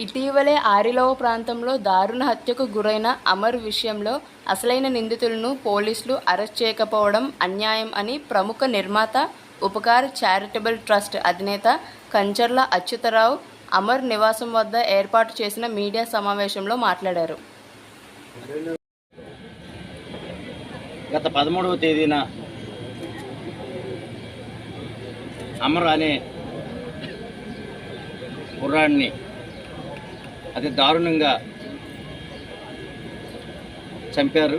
ఇటీవలే ఆరిలోవ ప్రాంతంలో దారుణ హత్యకు గురైన అమర్ విషయంలో అసలైన నిందితులను పోలీసులు అరెస్ట్ చేయకపోవడం అన్యాయం అని ప్రముఖ నిర్మాత ఉపకార్ చారిటబుల్ ట్రస్ట్ అధినేత కంచర్ల అచ్యుతరావు అమర్ నివాసం వద్ద ఏర్పాటు చేసిన మీడియా సమావేశంలో మాట్లాడారు. గత పదమూడవ తేదీన అమర్ అనే కుర్రాడిని అతి దారుణంగా చంపారు.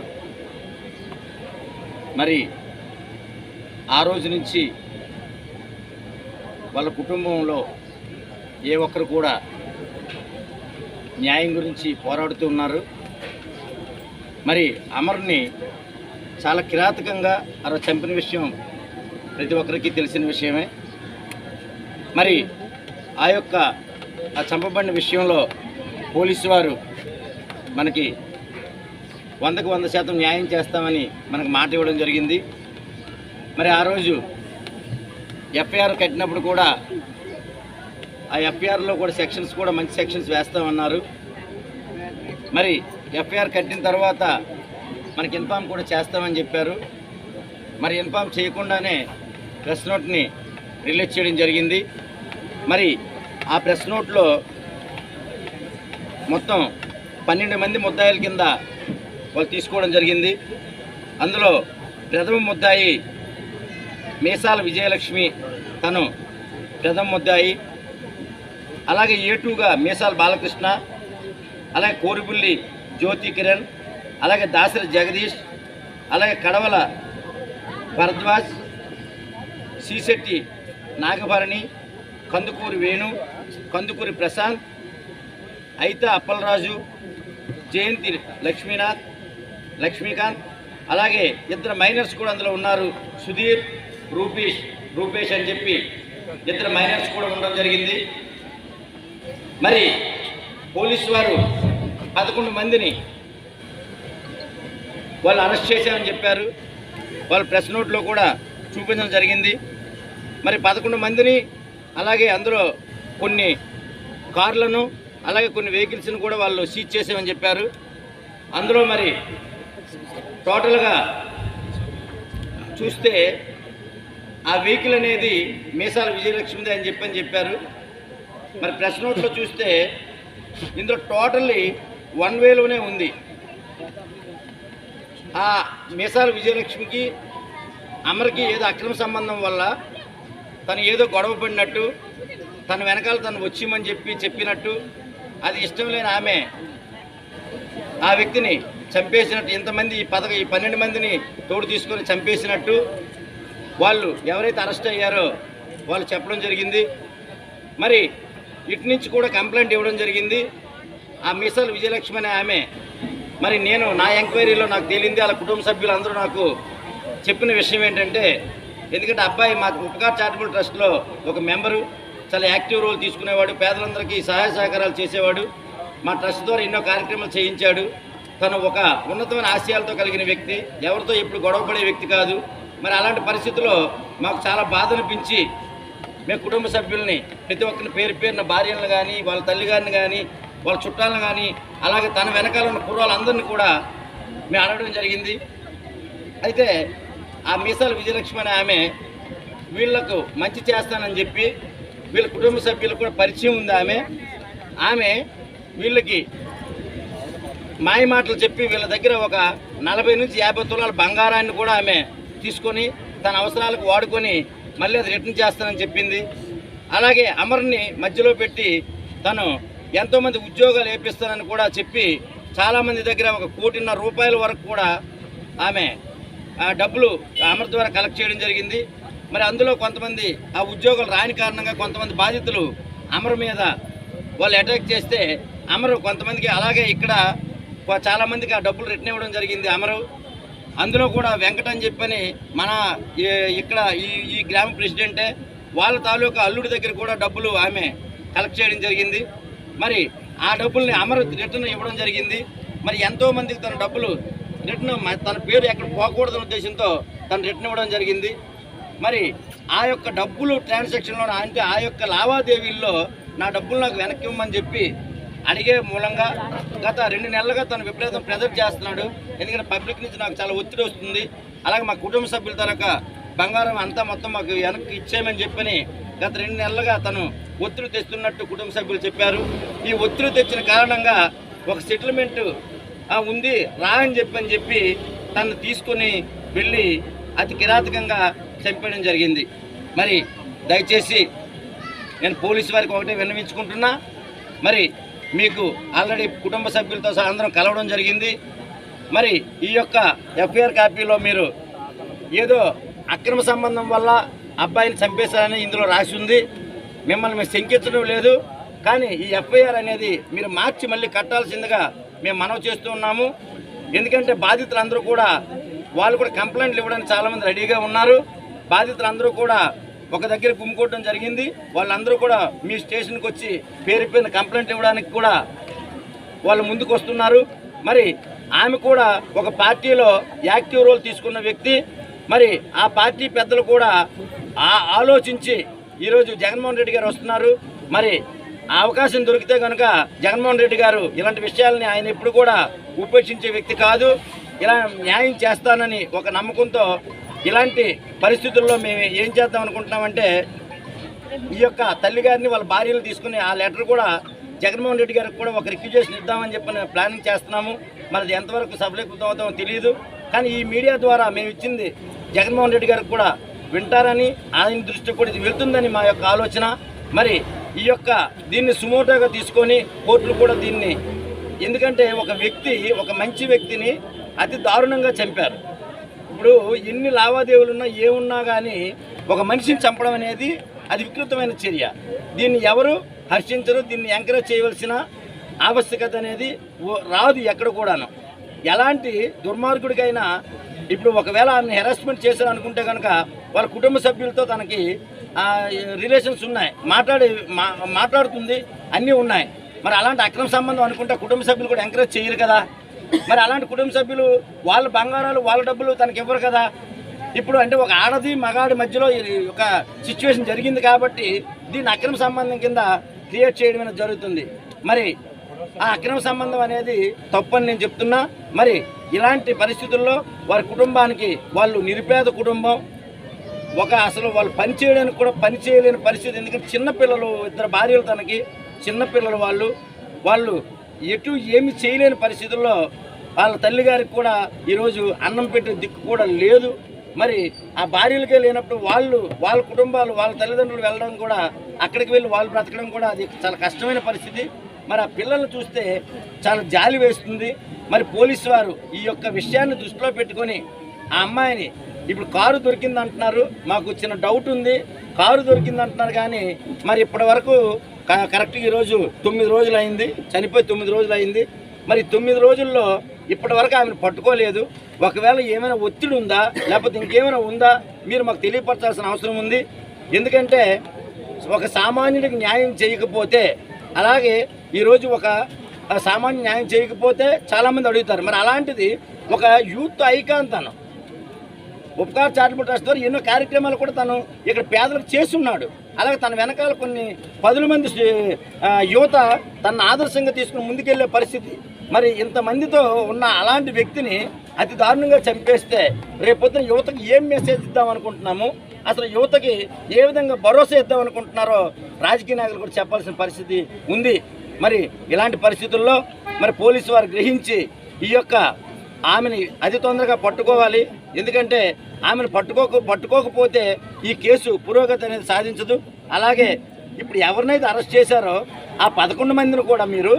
మరి ఆ రోజు నుంచి వాళ్ళ కుటుంబంలో ఏ ఒక్కరు కూడా న్యాయం గురించి పోరాడుతూ ఉన్నారు. మరి అమర్ని చాలా కిరాతకంగా అలా చంపిన విషయం ప్రతి ఒక్కరికి తెలిసిన విషయమే. మరి ఆ యొక్క ఆ చంపబడిన విషయంలో పోలీసు వారు మనకి వందకు వంద శాతం న్యాయం చేస్తామని మనకు మాట ఇవ్వడం జరిగింది. మరి ఆ రోజు ఎఫ్ఐఆర్ కట్టినప్పుడు కూడా ఆ ఎఫ్ఐఆర్లో కూడా సెక్షన్స్ కూడా మంచి సెక్షన్స్ వేస్తామన్నారు. మరి ఎఫ్ఐఆర్ కట్టిన తర్వాత మనకి ఇన్ఫామ్ కూడా చేస్తామని చెప్పారు. మరి ఇన్ఫామ్ చేయకుండానే ప్రెస్ నోట్ని రిలీజ్ చేయడం జరిగింది. మరి ఆ ప్రెస్ నోట్లో మొత్తం పన్నెండు మంది ముద్దాయిల కింద వాళ్ళు తీసుకోవడం జరిగింది. అందులో ప్రథమ ముద్దాయి మీసాల విజయలక్ష్మి తను ప్రథమ ముద్దాయి. అలాగే ఏటూగా మీసాల బాలకృష్ణ అలాగే కోరిపుల్లి జ్యోతి కిరణ్ అలాగే దాసరి జగదీష్ అలాగే కడవల భరద్వాజ్ సీశెట్టి నాగభరణి కందుకూరి వేణు కందుకూరి ప్రశాంత్ అయితే అప్పలరాజు జయంతి లక్ష్మీనాథ్ లక్ష్మీకాంత్ అలాగే ఇద్దరు మైనర్స్ కూడా అందులో ఉన్నారు. సుధీర్ రూపేష్ రూపేష్ అని చెప్పి ఇద్దరు మైనర్స్ కూడా ఉండడం జరిగింది. మరి పోలీసు వారు పదకొండు మందిని వాళ్ళు అరెస్ట్ చేశామని చెప్పారు. వాళ్ళు ప్రెస్ నోట్లో కూడా చూపించడం జరిగింది. మరి పదకొండు మందిని అలాగే అందులో కొన్ని కార్లను అలాగే కొన్ని వెహికల్స్ని కూడా వాళ్ళు సీజ్ చేసామని చెప్పారు. అందులో మరి టోటల్గా చూస్తే ఆ వెహికల్ అనేది మీసాల విజయలక్ష్మిది అని చెప్పని చెప్పారు. మరి ప్రెస్ నోట్లో చూస్తే ఇందులో టోటల్లీ వన్ వేలోనే ఉంది. ఆ మీసాల విజయలక్ష్మికి అమరికి ఏదో అక్రమ సంబంధం వల్ల తను ఏదో గొడవ పడినట్టు తన వెనకాల తను వచ్చిమని చెప్పి చెప్పినట్టు అది ఇష్టం లేని ఆమె. ఆ వ్యక్తిని చంపేసినట్టు ఇంతమంది ఈ పదక ఈ పన్నెండు మందిని తోడు తీసుకొని చంపేసినట్టు వాళ్ళు ఎవరైతే అరెస్ట్ అయ్యారో వాళ్ళు చెప్పడం జరిగింది. మరి ఇటు నుంచి కూడా కంప్లైంట్ ఇవ్వడం జరిగింది. ఆ మిసల్ విజయలక్ష్మి అనే ఆమె. మరి నేను నా ఎంక్వైరీలో నాకు తేలింది వాళ్ళ కుటుంబ సభ్యులందరూ నాకు చెప్పిన విషయం ఏంటంటే ఎందుకంటే అబ్బాయి మాకు ఉపకార్ చారిటబుల్ ట్రస్ట్లో ఒక మెంబరు. చాలా యాక్టివ్ రోల్ తీసుకునేవాడు పేదలందరికీ సహాయ సహకారాలు చేసేవాడు. మా ట్రస్ట్ ద్వారా ఎన్నో కార్యక్రమాలు చేయించాడు. తను ఒక ఉన్నతమైన ఆశయాలతో కలిగిన వ్యక్తి ఎవరితో ఎప్పుడు గొడవపడే వ్యక్తి కాదు. మరి అలాంటి పరిస్థితుల్లో మాకు చాలా బాధ అనిపించి మేము కుటుంబ సభ్యుల్ని ప్రతి ఒక్కరిని పేరు పేరున భార్యలను కానీ వాళ్ళ తల్లి గారిని కానీ వాళ్ళ చుట్టాలను కానీ అలాగే తన వెనకాల ఉన్న కుర్రాళ్ళందరినీ కూడా మేము అడగడం జరిగింది. అయితే ఆ మీసాల విజయలక్ష్మి అనే ఆమె వీళ్ళకు మంచి చేస్తానని చెప్పి వీళ్ళ కుటుంబ సభ్యులకు కూడా పరిచయం ఉంది ఆమె. ఆమె వీళ్ళకి మాయ మాటలు చెప్పి వీళ్ళ దగ్గర ఒక నలభై నుంచి యాభై తులాల బంగారాన్ని కూడా ఆమె తీసుకొని తన అవసరాలకు వాడుకొని మళ్ళీ అది రిటర్న్ చేస్తానని చెప్పింది. అలాగే అమర్ని మధ్యలో పెట్టి తను ఎంతోమంది ఉద్యోగాలు వేపిస్తానని కూడా చెప్పి చాలామంది దగ్గర ఒక కోటిన్నర రూపాయల వరకు కూడా ఆమె డబ్బులు అమర్ ద్వారా కలెక్ట్ చేయడం జరిగింది. మరి అందులో కొంతమంది ఆ ఉద్యోగాలు రాని కారణంగా కొంతమంది బాధితులు అమరు మీద వాళ్ళు అటాక్ చేస్తే అమరు కొంతమందికి అలాగే ఇక్కడ చాలామందికి ఆ డబ్బులు రిటర్న్ ఇవ్వడం జరిగింది అమరు. అందులో కూడా వెంకట అని చెప్పని మన ఈ- ఇక్కడ ఈ ఈ గ్రామ ప్రెసిడెంటే వాళ్ళ తాలూకా అల్లుడి దగ్గర కూడా డబ్బులు ఆమె కలెక్ట్ చేయడం జరిగింది. మరి ఆ డబ్బుల్ని అమరు రిటర్న్ ఇవ్వడం జరిగింది. మరి ఎంతోమందికి తన డబ్బులు రిటర్న్ తన పేరు ఎక్కడ పోకూడదనే ఉద్దేశంతో తను రిటర్న్ ఇవ్వడం జరిగింది. మరి ఆ యొక్క డబ్బులు ట్రాన్సాక్షన్లో అంటే ఆ యొక్క లావాదేవీల్లో నా డబ్బులు నాకు వెనక్కి ఇవ్వమని చెప్పి అడిగే మూలంగా గత రెండు నెలలుగా తను విపరీతం ప్రెజర్ చేస్తున్నాడు. ఎందుకంటే పబ్లిక్ నుంచి నాకు చాలా ఒత్తిడి వస్తుంది. అలాగే మా కుటుంబ సభ్యుల తరక బంగారం అంతా మొత్తం మాకు వెనక్కి ఇచ్చేయమని చెప్పని గత రెండు నెలలుగా తను ఒత్తిడి తెస్తున్నట్టు కుటుంబ సభ్యులు చెప్పారు. ఈ ఒత్తిడి తెచ్చిన కారణంగా ఒక సెటిల్మెంట్ ఉంది రా అని చెప్పని చెప్పి తను తీసుకొని వెళ్ళి అతి కిరాతకంగా చంపేయడం జరిగింది. మరి దయచేసి నేను పోలీసు వారికి ఒకటే విన్నవించుకుంటున్నా. మరి మీకు ఆల్రెడీ కుటుంబ సభ్యులతో సహా అందరం కలవడం జరిగింది. మరి ఈ యొక్క ఎఫ్ఐఆర్ కాపీలో మీరు ఏదో అక్రమ సంబంధం వల్ల అబ్బాయిని చంపేశారని ఇందులో రాసి ఉంది. మిమ్మల్ని మేము శంకించడం లేదు. కానీ ఈ ఎఫ్ఐఆర్ అనేది మీరు మార్చి మళ్ళీ కట్టాల్సిందిగా మేము మనవి చేస్తూ ఉన్నాము. ఎందుకంటే బాధితులందరూ కూడా వాళ్ళు కూడా కంప్లైంట్లు ఇవ్వడానికి చాలామంది రెడీగా ఉన్నారు. బాధితులందరూ కూడా ఒక దగ్గర గుమ్ముకోవడం జరిగింది. వాళ్ళందరూ కూడా మీ స్టేషన్కి వచ్చి పేరుపోయిన కంప్లైంట్ ఇవ్వడానికి కూడా వాళ్ళు ముందుకు వస్తున్నారు. మరి ఆమె కూడా ఒక పార్టీలో యాక్టివ్ రోల్ తీసుకున్న వ్యక్తి. మరి ఆ పార్టీ పెద్దలు కూడా ఆలోచించి ఈరోజు జగన్మోహన్ రెడ్డి గారు వస్తున్నారు. మరి ఆ అవకాశం దొరికితే కనుక జగన్మోహన్ రెడ్డి గారు ఇలాంటి విషయాలని ఆయన ఎప్పుడు కూడా ఉపేక్షించే వ్యక్తి కాదు. ఇలా న్యాయం చేస్తానని ఒక నమ్మకంతో ఇలాంటి పరిస్థితుల్లో మేము ఏం చేద్దాం అనుకుంటున్నామంటే ఈ యొక్క తల్లి గారిని వాళ్ళ భార్యలు తీసుకుని ఆ లెటర్ కూడా జగన్మోహన్ రెడ్డి గారికి కూడా ఒక రిక్యూజేషన్ ఇద్దామని చెప్పి ప్లానింగ్ చేస్తున్నాము. మరి ఎంతవరకు సఫలీకృతం అవుతామో తెలియదు. కానీ ఈ మీడియా ద్వారా మేము ఇచ్చింది జగన్మోహన్ రెడ్డి గారికి కూడా వింటారని ఆయన దృష్టికి కూడా ఇది వెళ్తుందని మా యొక్క ఆలోచన. మరి ఈ యొక్క దీన్ని సుమోటోగా తీసుకొని కోర్టులు కూడా దీన్ని ఎందుకంటే ఒక వ్యక్తి ఒక మంచి వ్యక్తిని అతి దారుణంగా చంపారు. ఇప్పుడు ఎన్ని లావాదేవీలు ఉన్నా ఏమున్నా కానీ ఒక మనిషిని చంపడం అనేది అది వికృతమైన చర్య. దీన్ని ఎవరు హర్షించరు దీన్ని ఎంకరేజ్ చేయవలసిన ఆవశ్యకత అనేది ఓ- రాదు ఎక్కడ కూడాను. ఎలాంటి దుర్మార్గుడికైనా ఇప్పుడు ఒకవేళ ఆమెను హెరాస్మెంట్ చేశారు అనుకుంటే కనుక వాళ్ళ కుటుంబ సభ్యులతో తనకి రిలేషన్స్ ఉన్నాయి. మాట్లాడే మా మాట్లాడుతుంది అన్నీ ఉన్నాయి. మరి అలాంటి అక్రమ సంబంధం అనుకుంటే కుటుంబ సభ్యులు కూడా ఎంకరేజ్ చేయరు కదా. మరి అలాంటి కుటుంబ సభ్యులు వాళ్ళ బంగారాలు వాళ్ళ డబ్బులు తనకి ఇవ్వరు కదా. ఇప్పుడు అంటే ఒక ఆడది మగాడి మధ్యలో ఒక సిచ్యువేషన్ జరిగింది కాబట్టి దీన్ని అక్రమ సంబంధం కింద క్రియేట్ చేయడం అనేది జరుగుతుంది. మరి ఆ అక్రమ సంబంధం అనేది తప్పని నేను చెప్తున్నా. మరి ఇలాంటి పరిస్థితుల్లో వారి కుటుంబానికి వాళ్ళు నిరుపేద కుటుంబం ఒక అసలు వాళ్ళు పని చేయడానికి కూడా పని చేయలేని పరిస్థితి. ఎందుకంటే చిన్నపిల్లలు ఇద్దరు భార్యలు తనకి చిన్నపిల్లలు వాళ్ళు. వాళ్ళు ఎటు ఏమి చేయలేని పరిస్థితుల్లో వాళ్ళ తల్లిగారికి కూడా ఈరోజు అన్నం పెట్టే దిక్కు కూడా లేదు. మరి ఆ భార్యలకే లేనప్పుడు వాళ్ళు వాళ్ళ కుటుంబాలు వాళ్ళ తల్లిదండ్రులు వెళ్ళడం కూడా అక్కడికి వెళ్ళి వాళ్ళు బ్రతకడం కూడా అది చాలా కష్టమైన పరిస్థితి. మరి ఆ పిల్లల్ని చూస్తే చాలా జాలి వేస్తుంది. మరి పోలీసు వారు ఈ యొక్క విషయాన్ని దృష్టిలో పెట్టుకొని ఆ అమ్మాయిని ఇప్పుడు కారు దొరికింది అంటున్నారు మాకు చిన్న డౌట్ ఉంది కారు దొరికింది అంటున్నారు కానీ మరి ఇప్పటి వరకు కరెక్ట్గా ఈరోజు తొమ్మిది రోజులు అయింది చనిపోయి తొమ్మిది రోజులు అయింది. మరి తొమ్మిది రోజుల్లో ఇప్పటి వరకు ఆమెను పట్టుకోలేదు. ఒకవేళ ఏమైనా ఒత్తిడి ఉందా లేకపోతే ఇంకేమైనా ఉందా మీరు మాకు తెలియపరచాల్సిన అవసరం ఉంది. ఎందుకంటే ఒక సామాన్యుడికి న్యాయం చేయకపోతే అలాగే ఈరోజు ఒక సామాన్య న్యాయం చేయకపోతే చాలామంది అడుగుతారు. మరి అలాంటిది ఒక యూత్ ఐకాన్ తను ఉపకార చారిటబుల్ ట్రస్ట్ ద్వారా ఎన్నో కార్యక్రమాలు కూడా తను ఇక్కడ పేదలకు చేస్తున్నాడు అలాగే తన వెనకాల కొన్ని పదుల మంది యువత తన ఆదర్శంగా తీసుకుని ముందుకెళ్ళే పరిస్థితి. మరి ఇంతమందితో ఉన్న అలాంటి వ్యక్తిని అతి దారుణంగా చంపేస్తే రేపొద్దున యువతకి ఏం మెసేజ్ ఇద్దాం అనుకుంటున్నాము? అసలు యువతకి ఏ విధంగా భరోసా ఇద్దాం అనుకుంటున్నారో రాజకీయ నాయకులు కూడా చెప్పాల్సిన పరిస్థితి ఉంది. మరి ఇలాంటి పరిస్థితుల్లో మరి పోలీసు వారు గ్రహించి ఈ యొక్క ఆమెని అతి తొందరగా పట్టుకోవాలి. ఎందుకంటే ఆమెను పట్టుకోక పట్టుకోకపోతే ఈ కేసు పురోగతి అనేది సాధించదు. అలాగే ఇప్పుడు ఎవరినైతే అరెస్ట్ చేశారో ఆ పదకొండు మందిని కూడా మీరు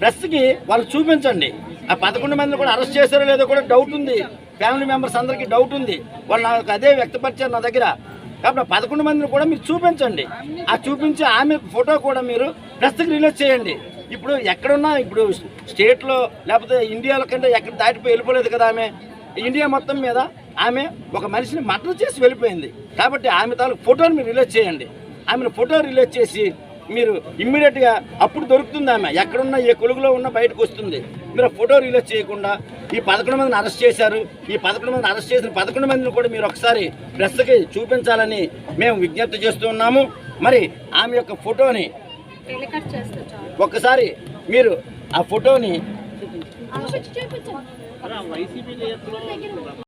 ప్రెస్కి వాళ్ళు చూపించండి. ఆ పదకొండు మందిని కూడా అరెస్ట్ చేశారో లేదో కూడా డౌట్ ఉంది. ఫ్యామిలీ మెంబర్స్ అందరికీ డౌట్ ఉంది. వాళ్ళు నాకు అదే వ్యక్తపరిచారు నా దగ్గర. కాబట్టి ఆ పదకొండు మందిని కూడా మీరు చూపించండి. ఆ చూపించి ఆమె ఫోటో కూడా మీరు ప్రెస్కి రిలీజ్ చేయండి. ఇప్పుడు ఎక్కడున్నా ఇప్పుడు స్టేట్లో లేకపోతే ఇండియాలో కంటే ఎక్కడ దాటిపోయి వెళ్ళిపోలేదు కదా ఆమె. ఇండియా మొత్తం మీద ఆమె ఒక మనిషిని మర్డర్ చేసి వెళ్ళిపోయింది. కాబట్టి ఆమె తాలూకు ఫోటోని మీరు రిలీజ్ చేయండి. ఆమెను ఫోటో రిలీజ్ చేసి మీరు ఇమ్మీడియట్గా అప్పుడు దొరుకుతుంది ఆమె. ఎక్కడున్నా ఏ కొలుగులో ఉన్నా బయటకు వస్తుంది. మీరు ఫోటో రిలీజ్ చేయకుండా ఈ పదకొండు మందిని అరెస్ట్ చేశారు. ఈ పదకొండు మందిని అరెస్ట్ చేసిన పదకొండు మందిని కూడా మీరు ఒకసారి ప్రెస్కి చూపించాలని మేము విజ్ఞప్తి చేస్తూ ఉన్నాము. మరి ఆమె యొక్క ఫోటోని ఒక్కసారి మీరు ఆ ఫోటోని చూపించండి